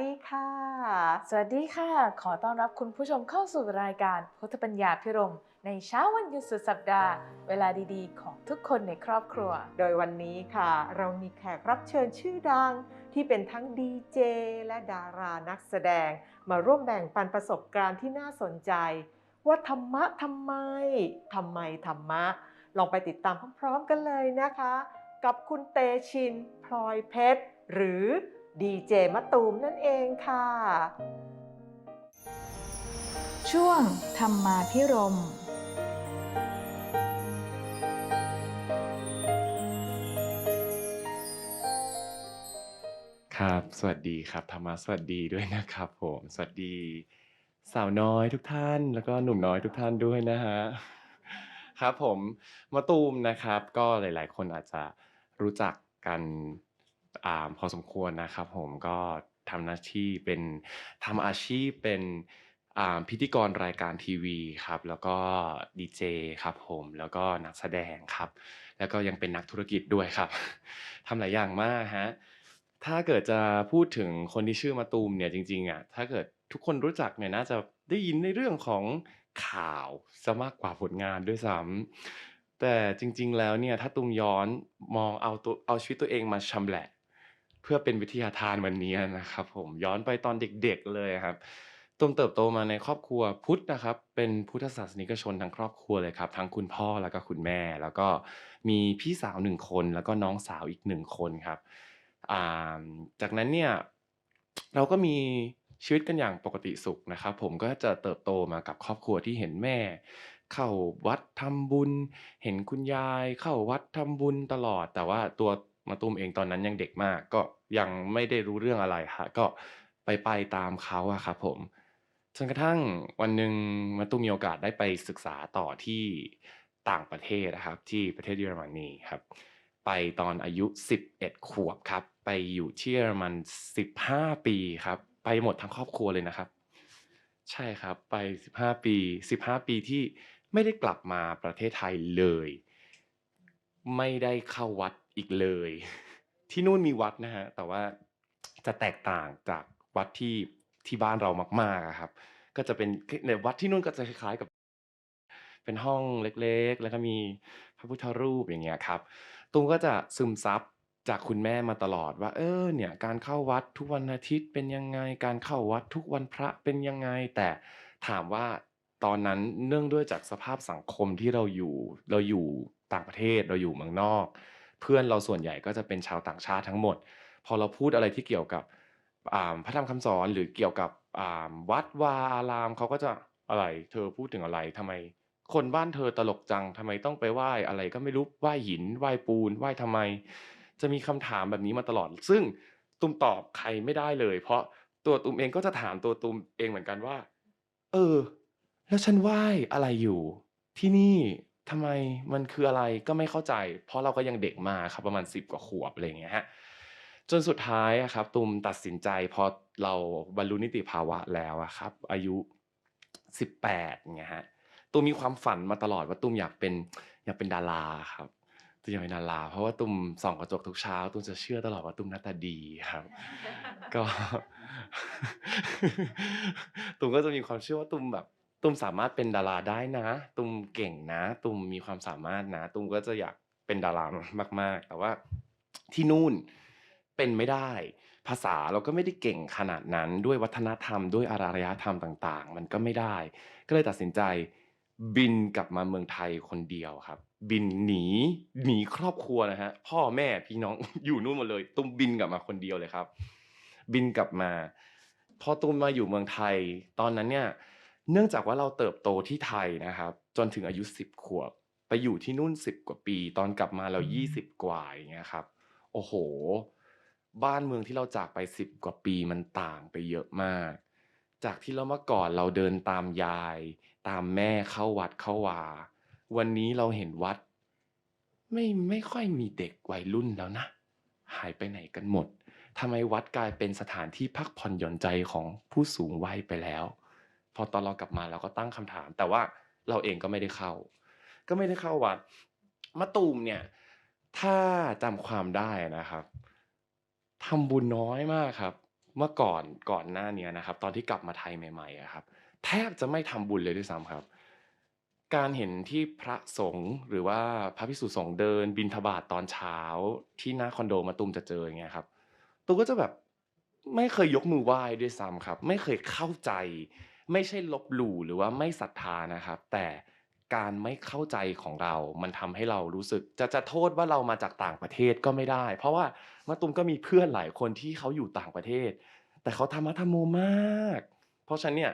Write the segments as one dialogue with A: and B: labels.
A: ดีค่ะ
B: สวัสดีค่ะ ขอต้อนรับคุณผู้ชมเข้าสู่รายการพุทธปัญญาพิรม ในเช้าวันหยุดสุดสัปดาห์ เวลาดีๆ ของทุกคนในครอบครัว
A: โดยวันนี้ค่ะ เรามีแขกรับเชิญชื่อดัง ที่เป็นทั้งดีเจและดารานักแสดง มาร่วมแบ่งปันประสบการณ์ที่น่าสนใจ ว่าธรรมะทำไมทำไมธรรมะ ลองไปติดตามพร้อมๆกันเลยนะคะ กับคุณเตชินพลอยเพชร หรือ ดีเจมะตูมนั่นเองค่ะ
B: ช่วงธรรมาพิรม
C: ครับ สวัสดีครับธรรมะสวัสดีด้วยนะครับผม สวัสดี สาวน้อยทุกท่าน แล้วก็หนุ่มน้อยทุกท่านด้วยนะฮะ ครับผมมะตูมนะครับ ก็หลาย ๆ คนอาจจะรู้จักกันอ่า พอสมควรนะครับ ผมก็ทำหน้าที่เป็นทำอาชีพเป็นพิธีกรรายการทีวีครับ แล้วก็ดีเจครับผมแล้วก็นักแสดงครับ แล้วก็ยังเป็นนักธุรกิจด้วยครับทำหลายอย่างมากฮะถ้าเกิดจะพูดถึงคนที่ชื่อมะตูมเนี่ยจริงๆอะถ้าเกิดทุกคนรู้จักเนี่ยน่าจะได้ยินในเรื่องของข่าวซะมากกว่าผลงานด้วยซ้ำแต่จริง ๆ แล้วเนี่ยถ้าตูมย้อนมองเอาตัวเอาชีวิตตัวเองมาชำแหละ เพื่อเป็นวิทยาทานวันนี้นะครับ ผมย้อนไปตอนเด็กๆเลยครับตูมเติบโตมาในครอบครัวพุทธนะครับ เป็นพุทธศาสนิกชนทั้งครอบครัวเลยครับ ทั้งคุณพ่อแล้วก็คุณแม่ แล้วก็มีพี่สาวหนึ่งคนแล้วก็น้องสาวอีกหนึ่งคนครับาจากนั้นเนี่ยเราก็มีชีวิตกันอย่างปกติสุขนะครับ ผมก็จะเติบโตมากับครอบครัวที่เห็นแม่ เข้าวัดทำบุญ เห็นคุณยาย เข้าวัดทำบุญตลอด แต่ว่าตัว มาตุ้มเองตอนนั้นยังเด็กมาก ก็ยังไม่ได้รู้เรื่องอะไรฮะก็ไปไปตามเขาอะครับผมจนกระทั่งวันหนึ่งมาตุ้มมีโอกาสได้ไปศึกษาต่อที่ต่างประเทศนะครับ ที่ประเทศเยอรมนีครับ ไปตอนอายุ 11 ขวบครับ ไปอยู่ที่เยอรมัน 15 ปีครับ ไปหมดทั้งครอบครัวเลยนะครับ ใช่ครับไป 15 ปี 15 ปีที่ไม่ได้กลับมาประเทศไทยเลย ไม่ได้เข้าวัด อีกเลย ที่นู่นมีวัดนะฮะแต่ว่าจะแตกต่างจากวัดที่ที่บ้านเรามากๆครับ ก็จะเป็นเนี่ยวัดที่นู่นก็จะคล้ายๆกับ เป็นห้องเล็กๆ แล้วก็มีพระพุทธรูปอย่างเงี้ยครับตูมก็จะซึมซับจากคุณแม่มาตลอดว่า เออเนี่ยการเข้าวัดทุกวันอาทิตย์เป็นยังไง การเข้าวัดทุกวันพระเป็นยังไง แต่ถามว่าตอนนั้นเนื่องด้วยจากสภาพสังคมที่เราอยู่ เราอยู่ต่างประเทศเราอยู่เมืองนอก เพื่อนเราส่วนใหญ่ก็จะเป็นชาวต่างชาติทั้งหมด พอเราพูดอะไรที่เกี่ยวกับพระธรรมคำสอนหรือเกี่ยวกับวัดวาอารามเขาก็จะอะไร เธอพูดถึงอะไรทำไม คนบ้านเธอตลกจังทำไมต้องไปไหว้อะไรก็ไม่รู้ไหว้หินไหว้ปูนไหว้ทำไม จะมีคำถามแบบนี้มาตลอด ซึ่งตุ้มตอบใครไม่ได้เลย เพราะตัวตุ้มเองก็จะถามตัวตุ้มเองเหมือนกันว่า เออ แล้วฉันไหว้อะไรอยู่ ที่นี่ ทำไมมันคืออะไรก็ไม่เข้าใจ เพราะเราก็ยังเด็กมาครับประมาณ 10 กว่าขวบอะไรอย่างเงี้ยฮะจนสุดท้ายครับตูมตัดสินใจพอเราบรรลุนิติภาวะแล้วครับ อายุ 18อย่างเงี้ยฮะตูมมีความฝันมาตลอดว่าตูมอยากเป็นอยากเป็นดาราครับตูมอยากเป็นดารา เพราะว่าตูมส่องกระจกทุกเช้าตูมจะเชื่อตลอดว่าตูมหน้าตาดีครับ ก็ตูมก็จะมีความเชื่อว่าตูมแบบ ตูมสามารถเป็นดาราได้นะตูมเก่งนะตูมมีความสามารถนะตูมก็จะอยากเป็นดารามาก ๆ แต่ว่าที่นู่นเป็นไม่ได้ ภาษาเราก็ไม่ได้เก่งขนาดนั้นด้วยวัฒนธรรมด้วยอารยธรรมต่าง ๆ มันก็ไม่ได้ ก็เลยตัดสินใจบินกลับมาเมืองไทยคนเดียวครับ บินหนีหนีครอบครัวนะฮะพ่อแม่พี่น้องอยู่นู่นหมดเลย ตุ้มบินกลับมาคนเดียวเลยครับ บินกลับมา พอตูมมาอยู่เมืองไทย ตอนนั้นเนี่ย เนื่องจากว่าเราเติบโตที่ไทยนะครับ จนถึงอายุสิบขวบ ไปอยู่ที่นู่นสิบกว่าปี ตอนกลับมาเรายี่สิบกว่าอย่างเงี้ยครับ โอ้โห บ้านเมืองที่เราจากไป 10 กว่าปีมันต่างไปเยอะมาก จากที่เราเมื่อก่อนเราเดินตามยาย ตามแม่เข้าวัดเข้าวา วันนี้เราเห็นวัด ไม่ไม่ค่อยมีเด็กวัยรุ่นแล้วนะ หายไปไหนกันหมดทำไมวัดกลายเป็นสถานที่พักผ่อนหย่อนใจของผู้สูงวัยไปแล้ว พอตอนเรากลับมาเราก็ตั้งคำถาม แต่ว่าเราเองก็ไม่ได้เข้า ก็ไม่ได้เข้าวัดมะตูมเนี่ย ถ้าจำความได้นะครับทำบุญน้อยมากครับ เมื่อก่อนก่อนหน้าเนี้ยนะครับ ตอนที่กลับมาไทยใหม่ๆอะครับ แทบจะไม่ทำบุญเลยด้วยซ้ำครับ การเห็นที่พระสงฆ์หรือว่าพระภิกษุสงฆ์เดิน บิณฑบาตตอนเช้า ที่หน้าคอนโดมาตุมจะเจออย่างเงี้ยครับตูมก็จะแบบไม่เคยยกมือไหว้ด้วยซ้ำครับ ไม่เคยเข้าใจ ไม่ใช่ลบหลู่หรือว่าไม่ศรัทธานะครับ แต่การไม่เข้าใจของเรา มันทำให้เรารู้สึก จะจะโทษว่าเรามาจากต่างประเทศก็ไม่ได้ เพราะว่ามะตูมก็มีเพื่อนหลายคนที่เขาอยู่ต่างประเทศ แต่เขาธรรมะธรรมโมมาก เพราะฉะนั้นเนี่ย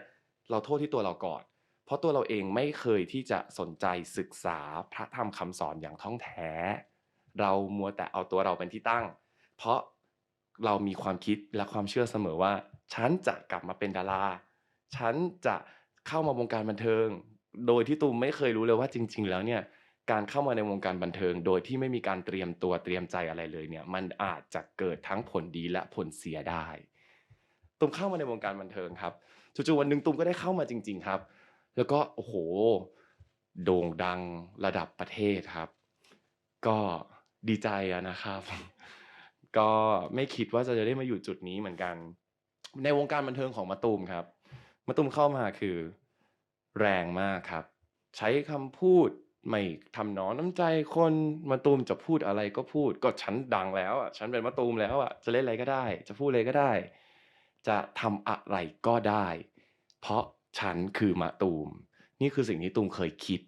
C: เราโทษที่ตัวเราก่อน เพราะตัวเราเองไม่เคยที่จะสนใจศึกษาพระธรรมคำสอนอย่างท่องแท้ เรามัวแต่เอาตัวเราเป็นที่ตั้ง เพราะเรามีความคิดและความเชื่อเสมอว่า ฉันจะกลับมาเป็นดารา ฉันจะเข้ามาวงการบันเทิง โดยที่ตูมไม่เคยรู้เลยว่าจริง ๆ แล้วเนี่ยการเข้ามาในวงการบันเทิง โดยที่ไม่มีการเตรียมตัวเตรียมใจอะไรเลยเนี่ย มันอาจจะเกิดทั้งผลดีและผลเสียได้ตูมเข้ามาในวงการบันเทิงครับจู่ๆวันหนึ่งตูมก็ได้เข้ามาจริง ๆครับ แล้วก็โอ้โห โด่งดังระดับประเทศครับ ก็ดีใจนะครับ ก็ไม่คิดว่าจะได้มาอยู่จุดนี้เหมือนกัน ในวงการบันเทิงของมะตูมครับ มะตูมเข้ามาคือแรงมากครับ ใช้คำพูดไม่ทำหนอนน้ำใจคนมะตูมจะพูดอะไรก็พูด ก็ฉันดังแล้วอะฉันเป็นมะตูมแล้วอะจะเล่นอะไรก็ได้ จะพูดอะไรก็ได้ จะทำอะไรก็ได้ เพราะฉันคือมะตูม นี่คือสิ่งที่ตูมเคยคิด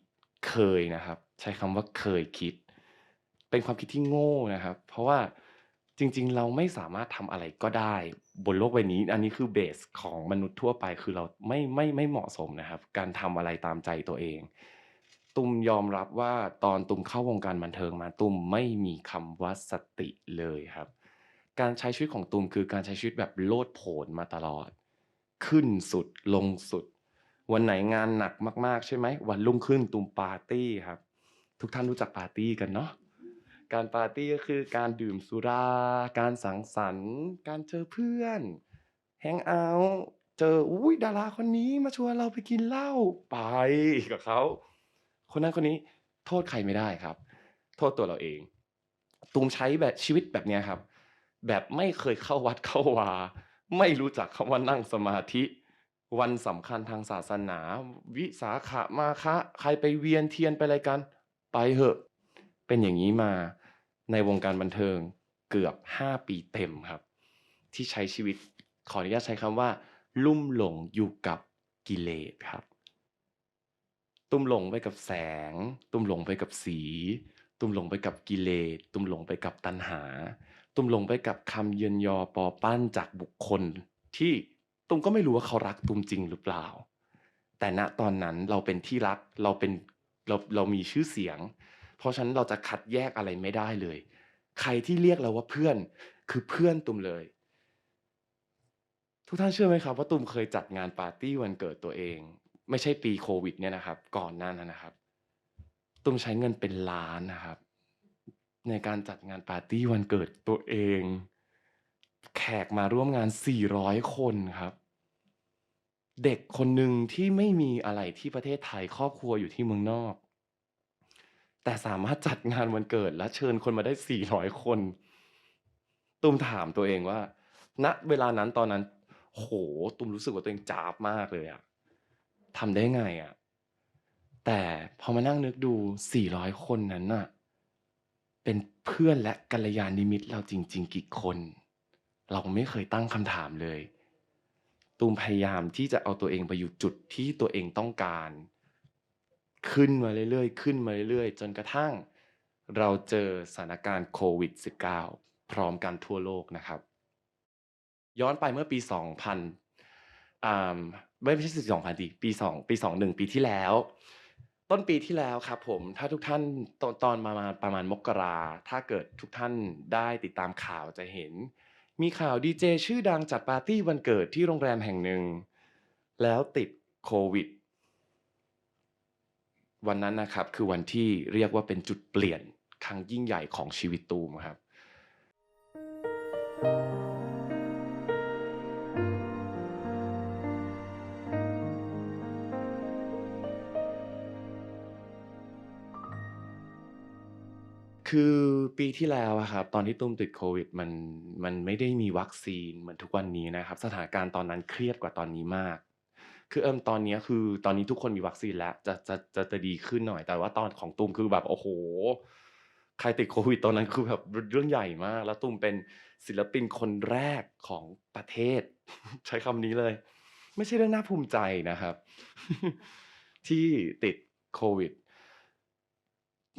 C: เคยนะครับ ใช้คำว่าเคยคิด เป็นความคิดที่โง่นะครับ เพราะว่า จริง ๆ เราไม่สามารถทำอะไรก็ได้ บนโลกใบนี้ อันนี้คือเบสของมนุษย์ทั่วไป คือเราไม่ไม่ไม่เหมาะสมนะครับ การทำอะไรตามใจตัวเอง ตุมยอมรับว่าตอนตุมเข้าวงการบันเทิงมา ตุมไม่มีคำว่าสติเลยครับ การใช้ชีวิตของตุมคือการใช้ชีวิตแบบโลดโผนมาตลอด ขึ้นสุดลงสุด วันไหนงานหนักมาก ๆ ใช่ไหมวันรุ่งขึ้นตุมปาร์ตี้ครับ ทุกท่านรู้จักปาร์ตี้กันเนาะ การปาร์ตี้ก็คือการดื่มสุรา การสังสรรค์ การเจอเพื่อน แฮงเอาท์เจออุ้ยดาราคนนี้มาชวนเราไปกินเหล้าไปกับเขาคนนั้นคนนี้โทษใครไม่ได้ครับ โทษตัวเราเอง ตูมใช้แบบชีวิตแบบนี้ครับ แบบไม่เคยเข้าวัดเข้าวา ไม่รู้จักคำว่านั่งสมาธิ วันสำคัญทางศาสนา วิสาขะมาคะ ใครไปเวียนเทียนไปอะไรกัน ไปเหอะ เป็นอย่างนี้มา ในวงการบันเทิงเกือบ 5 ปีเต็มครับ ที่ใช้ชีวิตขออนุญาตใช้คำว่า ลุ่มหลงอยู่กับกิเลสครับ ตุ้มหลงไปกับแสง ตุ้มหลงไปกับสี ตุ้มหลงไปกับกิเลสตุ้มหลงไปกับตัณหา ตุ้มหลงไปกับคำเยินยอปอปั้นจากบุคคล ที่ตุ้มก็ไม่รู้ว่าเขารักตุ้มจริงหรือเปล่า แต่ณตอนนั้นเราเป็นที่รักเราเป็นเราเรามีชื่อเสียง เพราะฉะนั้นเราจะคัดแยกอะไรไม่ได้เลย ใครที่เรียกเราว่าเพื่อนคือเพื่อนตุ้มเลย ทุกท่านเชื่อไหมครับ ว่าตุ้มเคยจัดงานปาร์ตี้วันเกิดตัวเอง ไม่ใช่ปีโควิดเนี่ยนะครับ ก่อนหน้านั้นนะครับ ตุ้มใช้เงินเป็นล้านนะครับ ในการจัดงานปาร์ตี้วันเกิดตัวเอง แขกมาร่วมงาน 400 คนครับเด็กคนหนึ่งที่ไม่มีอะไรที่ประเทศไทยครอบครัวอยู่ที่เมืองนอก แต่สามารถจัดงานวันเกิดและเชิญคนมาได้ 400 คน ตุ้มถามตัวเองว่า ณ เวลานั้นตอนนั้น โห ตุ้มรู้สึกว่าตัวเองจ้าบมากเลยอะทำได้ไงอะแต่พอมานั่งนึกดู 400 คนนั้นน่ะ เป็นเพื่อนและกัลยาณมิตรเราจริง ๆ กี่คน เราไม่เคยตั้งคำถามเลย ตูมพยายามที่จะเอาตัวเองไปอยู่จุดที่ตัวเองต้องการ ขึ้นมาเรื่อยๆ ขึ้นมาเรื่อยๆ จนกระทั่ง เราเจอสถานการณ์โควิด -19 พร้อมกันทั่วโลกนะครับ ย้อนไปเมื่อปี 2000อ่าไม่ไม่ใช่สิบสองพันดีปีสองปีสองหนึ่งปีที่แล้ว ต้นปีที่แล้วครับผมถ้าทุกท่านตอนตอนมามาประมาณมกราถ้าเกิดทุกท่านได้ติดตามข่าวจะเห็น มีข่าวดีเจชื่อดังจัดปาร์ตี้วันเกิดที่โรงแรมแห่งหนึ่ง แล้วติดโควิด วันนั้นนะครับคือวันที่เรียกว่าเป็นจุดเปลี่ยนครั้งยิ่งใหญ่ของชีวิตตูมครับ คือปีที่แล้วอะครับตอนที่ตุ้มติดโควิดมันมันไม่ได้มีวัคซีนเหมือนทุกวันนี้นะครับ สถานการณ์ตอนนั้นเครียดกว่าตอนนี้มาก คือเอิมตอนนี้คือตอนนี้ทุกคนมีวัคซีนแล้วจะจะจะจะดีขึ้นหน่อย แต่ว่าตอนของตูมคือแบบโอ้โหใครติดโควิดตอนนั้นคือแบบเรื่องใหญ่มาก แล้วตูมเป็นศิลปินคนแรกของประเทศ ใช้คำนี้เลย ไม่ใช่เรื่องน่าภูมิใจนะครับ ที่ติดโควิด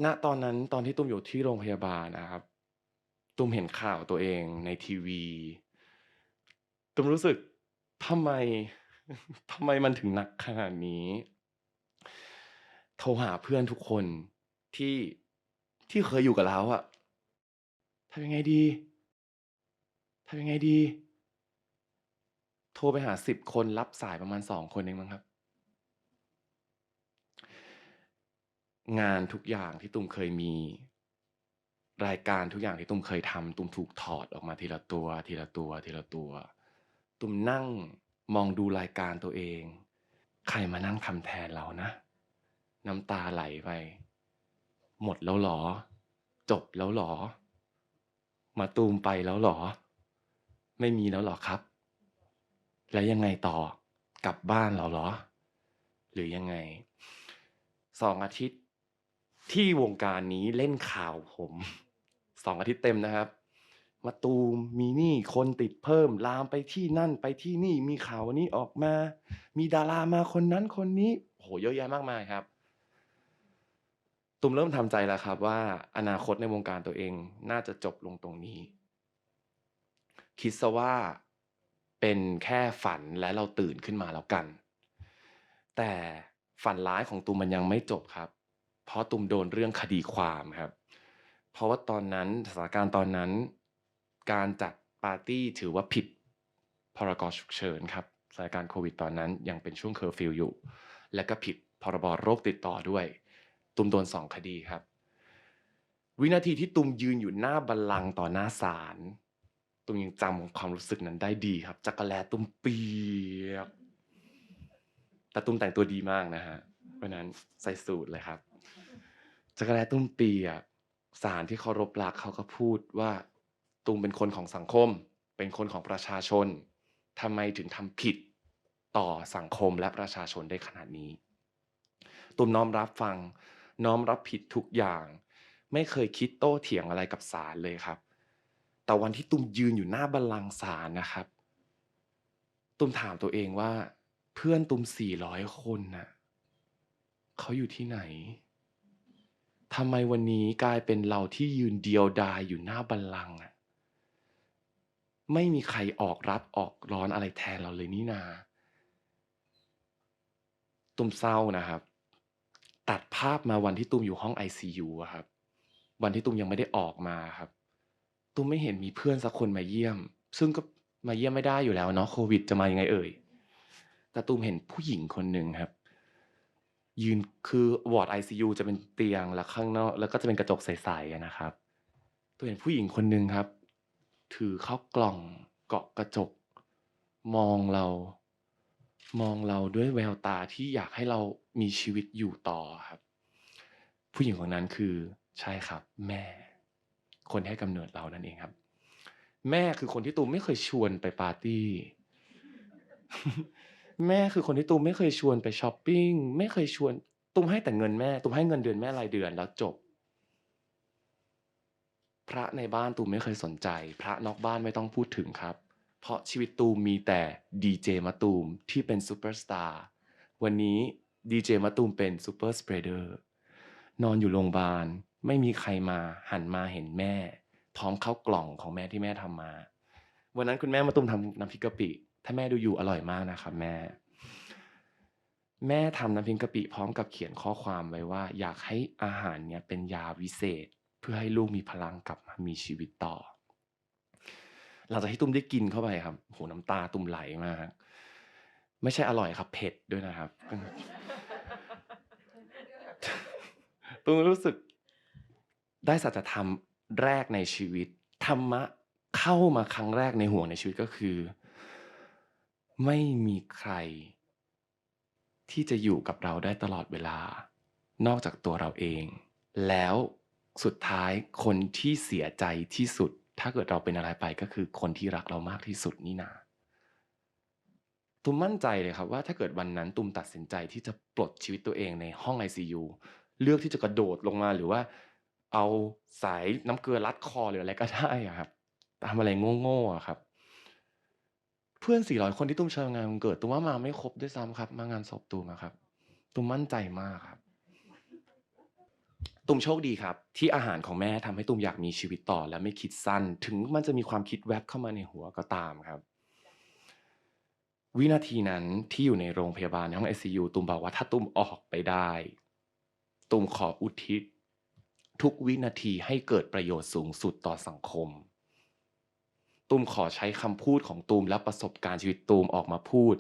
C: ณตอนนั้นตอนที่ตุ้มอยู่ที่โรงพยาบาลนะครับ ตุ้มเห็นข่าวตัวเองในทีวี ตุ้มรู้สึกทำไม ทำไมมันถึงหนักขนาดนี้ โทรหาเพื่อนทุกคนที่ที่เคยอยู่กับเราอะทำยังไงดีทำยังไงดี โทรไปหาสิบคนรับสายประมาณสองคนเองมั้งครับ งานทุกอย่างที่ตุ้มเคยมี รายการทุกอย่างที่ตุ้มเคยทำตุ้มถูกถอดออกมาทีละตัว ทีละตัว ทีละตัว ตุ้มนั่ง มองดูรายการตัวเอง ใครมานั่งทำแทนเรานะ น้ำตาไหลไป หมดแล้วหรอ จบแล้วหรอ มาตูมไปแล้วหรอ ไม่มีแล้วหรอครับ แล้วยังไงต่อกลับบ้านเราหรอ หรือยังไงสองอาทิตย์ที่วงการนี้เล่นข่าวผมสองอาทิตย์เต็มนะครับ มาตูมมีนี่คนติดเพิ่มลามไปที่นั่นไปที่นี่มีข่าวนี้ออกมา มีดารามาคนนั้นคนนี้โหเยอะแยะมากมายครับ ตุมเริ่มทำใจแล้วครับว่า อนาคตในวงการตัวเองน่าจะจบลงตรงนี้ คิดซะว่าเป็นแค่ฝันและเราตื่นขึ้นมาแล้วกัน แต่ฝันร้ายของตุมมันยังไม่จบครับ เพราะตุมโดนเรื่องคดีความครับ เพราะว่าตอนนั้นสถานการณ์ตอนนั้น การจัดปาร์ตี้ถือว่าผิดพรกฉุกเฉินครับสถานการณ์โควิดตอนนั้นยังเป็นช่วงเคอร์ฟิวอยู่ และก็ผิดพรบโรคติดต่อด้วย ตุมโดนสองคดีครับ วินาทีที่ตุมยืนอยู่หน้าบัลลังก์ต่อหน้าศาลตุมยังจำความรู้สึกนั้นได้ดีครับ จักรแลตุมเปียกแต่ตุ้มแต่งตัวดีมากนะฮะเพราะนั้นใส่สูทเลยครับจักรแลตุ้มเปียกสารที่เคารพรักเขาก็พูดว่า ตุ้มเป็นคนของสังคม เป็นคนของประชาชนทำไมถึงทำผิดต่อสังคมและประชาชนได้ขนาดนี้ตุ้มน้อมรับฟัง น้อมรับผิดทุกอย่าง ไม่เคยคิดโต้เถียงอะไรกับศาลเลยครับ แต่วันที่ตุ้มยืนอยู่หน้าบัลลังก์ศาลนะครับตุ้มถามตัวเองว่า เพื่อนตุ้มสี่ร้อยคนน่ะเขาอยู่ที่ไหนทำไมวันนี้กลายเป็นเราที่ยืนเดียวดายอยู่หน้าบัลลังก์อะ ไม่มีใครออกรับออกร้อนอะไรแทนเราเลยนี่นา ตุ้มเศร้านะครับ ตัดภาพมาวันที่ตุ้มอยู่ห้อง ICU อะครับ วันที่ตุ้มยังไม่ได้ออกมาครับ ตุ้มไม่เห็นมีเพื่อนสักคนมาเยี่ยม ซึ่งก็มาเยี่ยมไม่ได้อยู่แล้วเนาะโควิดจะมายังไงเอ่ย แต่ตุ้มเห็นผู้หญิงคนหนึ่งครับ ยืนคือวอร์ด ICU จะเป็นเตียงแล้วข้างนอก แล้วก็จะเป็นกระจกใสๆนะครับ ตัวเห็นผู้หญิงคนหนึ่งครับ ถือเข้ากล่องเกาะกระจก มองเรา มองเราด้วยแววตาที่อยากให้เรามีชีวิตอยู่ต่อครับ ผู้หญิงคนนั้นคือใช่ครับ แม่ คนที่ให้กำเนิดเรานั่นเองครับ แม่คือคนที่ตูมไม่เคยชวนไปปาร์ตี้แม่คือคนที่ตูมไม่เคยชวนไปช้อปปิ้งไม่เคยชวนตูมให้แต่เงินแม่ตูมให้เงินเดือนแม่รายเดือนแล้วจบ พระในบ้านตูมไม่เคยสนใจ พระนอกบ้านไม่ต้องพูดถึงครับ เพราะชีวิตตูมมีแต่ดีเจมะตูมที่เป็นซูเปอร์สตาร์วันนี้ดีเจมะตูมเป็นซูเปอร์สเปรเดอร์นอนอยู่โรงพยาบาลไม่มีใครมาหันมาเห็นแม่ พร้อมข้าวกล่องของแม่ที่แม่ทำมา วันนั้นคุณแม่มาตุ้มทำน้ำพริกกะปิ ถ้าแม่ดูอยู่อร่อยมากนะครับแม่ แม่ทำน้ำพริกกะปิพร้อมกับเขียนข้อความไว้ว่า อยากให้อาหารเนี่ยเป็นยาวิเศษ เพื่อให้ลูกมีพลังกลับมามีชีวิตต่อ หลังจากที่ตุ้มได้กินเข้าไปครับโหน้ำตาตุ้มไหลมาก ไม่ใช่อร่อยครับ เผ็ดด้วยนะครับตุ้มรู้สึกได้สัจธรรมแรกในชีวิต ธรรมะเข้ามาครั้งแรกในหัวในชีวิตก็คือ ไม่มีใคร ที่จะอยู่กับเราได้ตลอดเวลา นอกจากตัวเราเอง แล้ว สุดท้ายคนที่เสียใจที่สุด ถ้าเกิดเราเป็นอะไรไปก็คือคนที่รักเรามากที่สุดนี่นาตุ้มมั่นใจเลยครับว่าถ้าเกิดวันนั้นตุ้มตัดสินใจที่จะปลดชีวิตตัวเองในห้อง ICU เลือกที่จะกระโดดลงมาหรือว่า เอาสายน้ำเกลือรัดคอหรืออะไรก็ได้อะครับทำอะไรโง่ๆอะครับ เพื่อน400คนที่ตุ้มเชิญงานวันเกิดตุ้มว่ามาไม่ครบด้วยซ้ำครับ มางานศพตุ้มอะครับตุ้มมั่นใจมากครับ ตุ้มโชคดีครับ ที่อาหารของแม่ทำให้ตุ้มอยากมีชีวิตต่อ และไม่คิดสั้น ถึงมันจะมีความคิดแวบเข้ามาในหัวก็ตามครับ วินาทีนั้นที่อยู่ในโรงพยาบาลในห้อง ICU ตุ้มบอกว่าถ้าตุ้มออกไปได้ ตุ้มขออุทิศ ทุกวินาทีให้เกิดประโยชน์สูงสุดต่อสังคม ตุ้มขอใช้คำพูดของตูมและประสบการณ์ชีวิตตูมออกมาพูด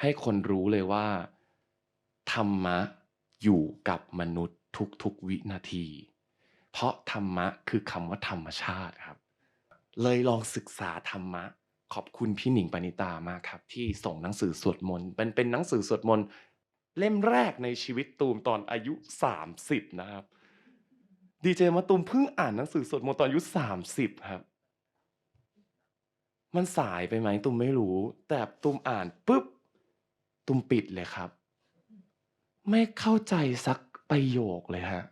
C: ให้คนรู้เลยว่าธรรมะอยู่กับมนุษย์ทุกๆวินาที เพราะธรรมะคือคำว่าธรรมชาติครับ เลยลองศึกษาธรรมะ ขอบคุณพี่หนิงปณิตามากครับ ที่ส่งหนังสือสวดมนต์เป็นเป็นหนังสือสวดมนต์เล่มแรกในชีวิตตูมตอนอายุ 30 นะครับดีเจมาตูมเพิ่งอ่านหนังสือสวดมนต์ตอนอายุ 30 ครับ มันสายไปไหมตูมไม่รู้ แต่ตูมอ่านปุ๊บตูมปิดเลยครับ ไม่เข้าใจสัก ประโยคเลยฮะ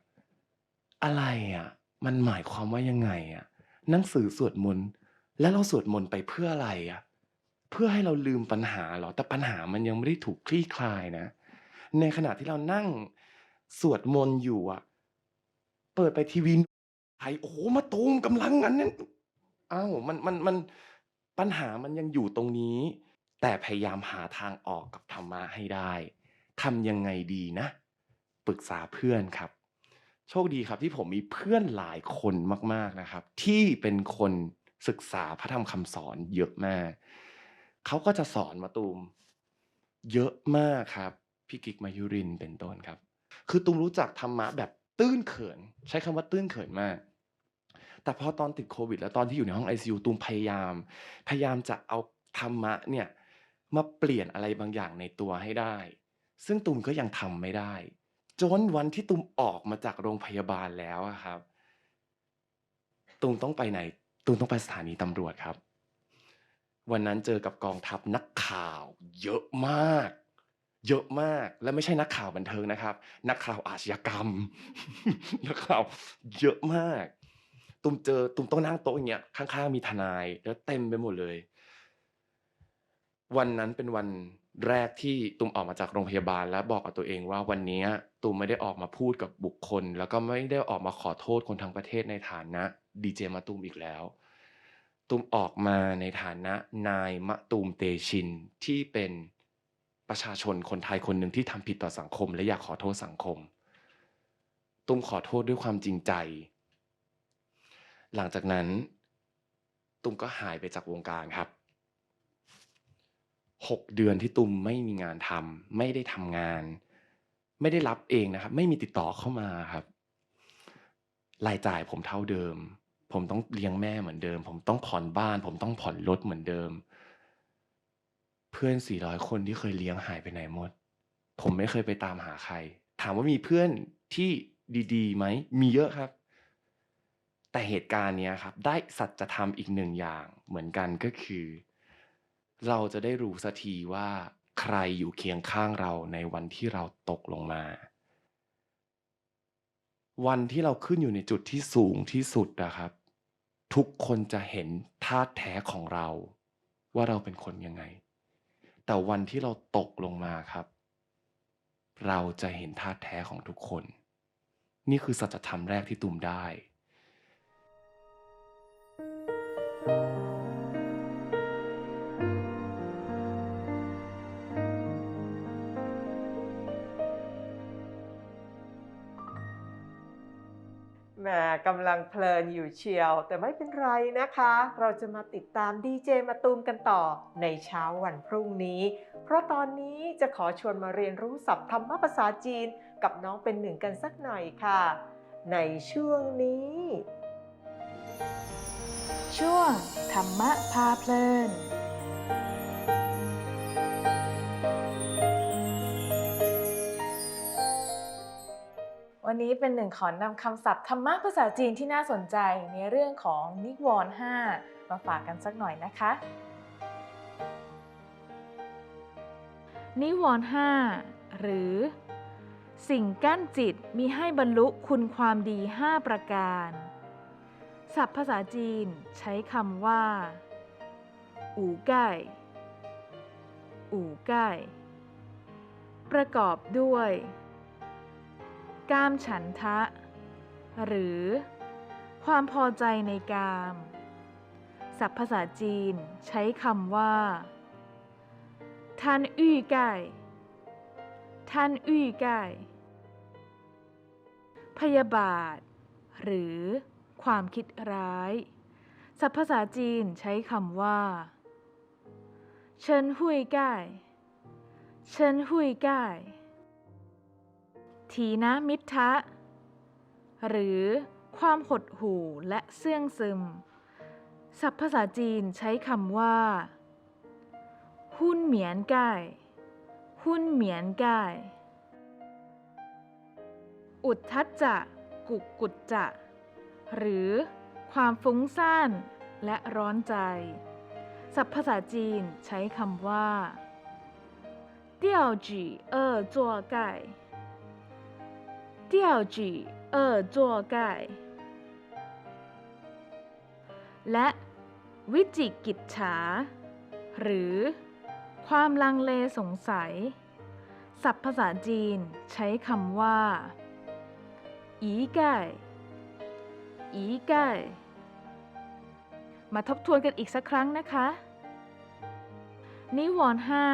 C: อะไรอะ มันหมายความว่ายังไงอะ หนังสือสวดมนต์แล้วเราสวดมนต์ไปเพื่ออะไรอะ เพื่อให้เราลืมปัญหาเหรอ แต่ปัญหามันยังไม่ได้ถูกคลี่คลายนะ ในขณะที่เรานั่งสวดมนต์อยู่อะ เปิดไปทีวีไทยโอ้โหมาตูมกำลังงั้นนั่นอ้าวมันมันมันปัญหามันยังอยู่ตรงนี้ แต่พยายามหาทางออกกับธรรมะให้ได้ทำยังไงดีนะ ปรึกษาเพื่อนครับ โชคดีครับที่ผมมีเพื่อนหลายคนมาก ๆนะครับ ที่เป็นคนศึกษาพระธรรมคำสอนเยอะมากเขาก็จะสอนมาตูมเยอะมากครับพี่กิกมายุรินเป็นต้นครับ คือตูมรู้จักธรรมะแบบตื้นเขิน ใช้คำว่าตื้นเขินมาก แต่พอตอนติดโควิด แล้วตอนที่อยู่ในห้อง ICU ตูมพยายาม พยายามจะเอาธรรมะเนี่ยมาเปลี่ยนอะไรบางอย่างในตัวให้ได้ ซึ่งตูมก็ยังทำไม่ได้ จนวันที่ตูมออกมาจากโรงพยาบาลแล้วอะครับตูมต้องไปไหนตูมต้องไปสถานีตำรวจครับ วันนั้นเจอกับกองทัพนักข่าว เยอะมาก เยอะมาก และไม่ใช่นักข่าวบันเทิงนะครับ นักข่าวอาชญากรรม นักข่าว เยอะมาก ตุมเจอ ตุมต้องนั่งโต๊ะอย่างเงี้ย ข้างๆมีทนาย แล้วเต็มไปหมดเลย วันนั้นเป็นวัน แรกที่ตุมออกมาจากโรงพยาบาล และบอกกับตัวเองว่าวันนี้ตุมไม่ได้ออกมาพูดกับบุคคล แล้วก็ไม่ได้ออกมาขอโทษคนทั้งประเทศในฐานะดีเจมาตุมอีกแล้ว ตุมออกมาในฐานะนายมะตูมเตชินที่เป็นประชาชนคนไทยคนหนึ่งที่ทำผิดต่อสังคม และอยากขอโทษสังคม ตุมขอโทษด้วยความจริงใจ หลังจากนั้น ตุมก็หายไปจากวงการครับ หกเดือนที่ตุมไม่มีงานทำไม่ได้ทำงาน ไม่ได้รับเองนะครับ ไม่มีติดต่อเข้ามาครับรายจ่ายผมเท่าเดิม ผมต้องเลี้ยงแม่เหมือนเดิม ผมต้องผ่อนบ้าน ผมต้องผ่อนรถเหมือนเดิม เพื่อน 400 คนที่เคยเลี้ยงหายไปไหนหมด ผมไม่เคยไปตามหาใคร ถามว่ามีเพื่อนที่ดีๆไหม มีเยอะครับ แต่เหตุการณ์นี้ครับ ได้สัจธรรมอีกหนึ่งอย่างเหมือนกันก็คือ เราจะได้รู้สักทีว่าใครอยู่เคียงข้างเราในวันที่เราตกลงมา วันที่เราขึ้นอยู่ในจุดที่สูงที่สุดนะครับ ทุกคนจะเห็นท่าแท้ของเรา ว่าเราเป็นคนยังไง แต่วันที่เราตกลงมาครับ เราจะเห็นท่าแท้ของทุกคน นี่คือสัจธรรมแรกที่ตุมได้
A: แหมกำลังเพลินอยู่เชียว แต่ไม่เป็นไรนะคะ เราจะมาติดตามดีเจมาตูมกันต่อในเช้าวันพรุ่งนี้ เพราะตอนนี้จะขอชวนมาเรียนรู้ศัพท์ธรรมภาษาจีนกับน้องเป็นหนึ่งกันสักหน่อยค่ะ ในช่วงนี้
B: ช่วงธรรมะพาเพลิน วันนี้เป็นหนึ่งขอนำคำศัพท์ธรรมะภาษาจีนที่น่าสนใจในเรื่องของนิวรณ์5มาฝากกันสักหน่อยนะคะ นิวรณ์5หรือ สิ่งกั้นจิตมีให้บรรลุคุณความดี 5 ประการ ศัพท์ภาษาจีนใช้คำว่า อู่ใกล้อู่ใกล้ประกอบด้วย กามฉันทะ หรือ ความพอใจในกาม ศัพท์ภาษาจีนใช้คำว่าทันอี้ใกล้ทันอี้ใกล้พยาบาท หรือ ความคิดร้าย ศัพท์ภาษาจีนใช้คำว่า เชิญหุยใกล้เชิญหุยใก ล้ทีนะมิทะ หรือความหดหู่และเสื่องซึม ศัพท์ภาษาจีนใช้คำว่า หุ้นเหมียนใกล้หุ้นเหมียนใกล้อุทธัจจะกุกกุจจะ หรือความฟุ้งซ่านและร้อนใจ ศัพท์ภาษาจีนใช้คำว่าเตี่ยวจีเอ่อจัวไก่ เตี่ยวจีเอ่อจั่วไก่และวิจิกิจฉา หรือความลังเลสงสัย ศัพท์ภาษาจีนใช้คำว่า อีไก่อีไก่มาทบทวนกันอีกสักครั้งนะคะ นิวรณ์ห้า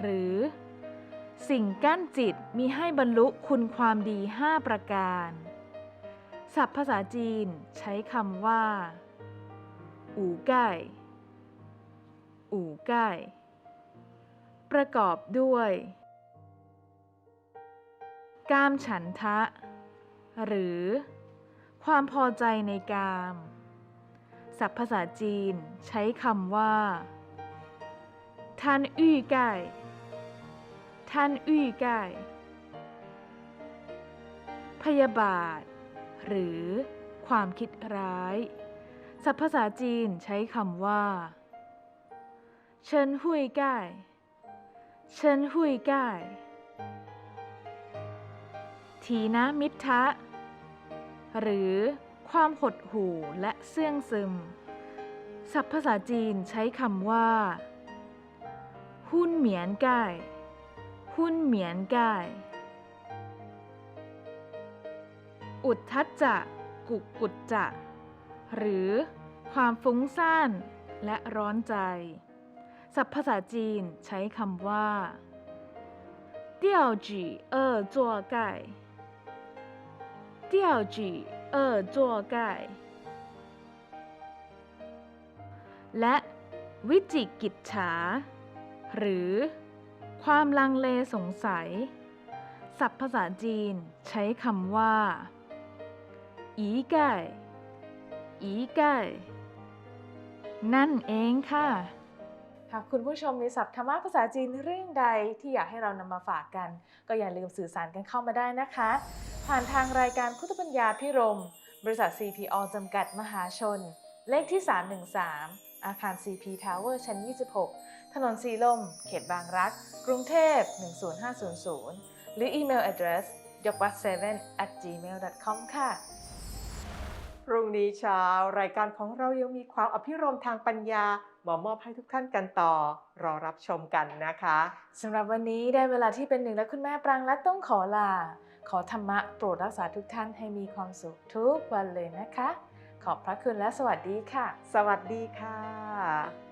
B: หรือ สิ่งกั้นจิตมีให้บรรลุคุณความดี 5 ประการ ศัพท์ภาษาจีนใช้คำว่า อู่ไก่ อู่ไก่ ประกอบด้วย กามฉันทะ หรือ ความพอใจในกาม ศัพท์ภาษาจีนใช้คำว่าทันอี้ไก่ ทันอี้ไก่พยาบาท หรือความคิดร้าย ศัพท์ภาษาจีนใช้คำว่า เชิญหุยไก่เชิญหุยไก่ทีนะมิทะ หรือความหดหู่และเสื่องซึม ศัพท์ภาษาจีนใช้คำว่า หุ้นเหมียนไก่ หุ้นเหมียนไก่อุทธัจจะ กุกกุจจะ หรือความฟุ้งซ่านและร้อนใจ ศัพท์ภาษาจีนใช้คำว่าเตี่ยวจีเออจัวไก่เตี่ยวจีเออจัวไก่และวิจิกิจฉา หรือ ความลังเลสงสัย ศัพท์ภาษาจีนใช้คำว่า อีไก่ อีไก่ นั่นเองค่ะ หากคุณผู้ชมมีศัพท์ธรรมะภาษาจีนเรื่องใดที่อยากให้เรานำมาฝากกัน ก็อย่าลืมสื่อสารกันเข้ามาได้นะคะ ผ่านทางรายการพุทธปัญญาพิรม บริษัท CPO จำกัดมหาชน เลขที่ 313 อาคาร CP Tower ชั้น 26 ถนนสีลม เขตบางรัก กรุงเทพ 10500 หรืออีเมล address ยกวัด7 at gmail.com ค่ะ
A: พรุ่งนี้เช้ารายการของเรายังมีความอภิรมย์ทางปัญญามามอบให้ทุกท่านกันต่อ รอรับชมกันนะคะ
B: สำหรับวันนี้ได้เวลาที่เป็นหนึ่งและคุณแม่ปรางและต้องขอลา ขอธรรมะโปรดรักษาทุกท่านให้มีความสุขทุกวันเลยนะคะ ขอบพระคุณและสวัสดีค่ะ
A: สวัสดีค่ะ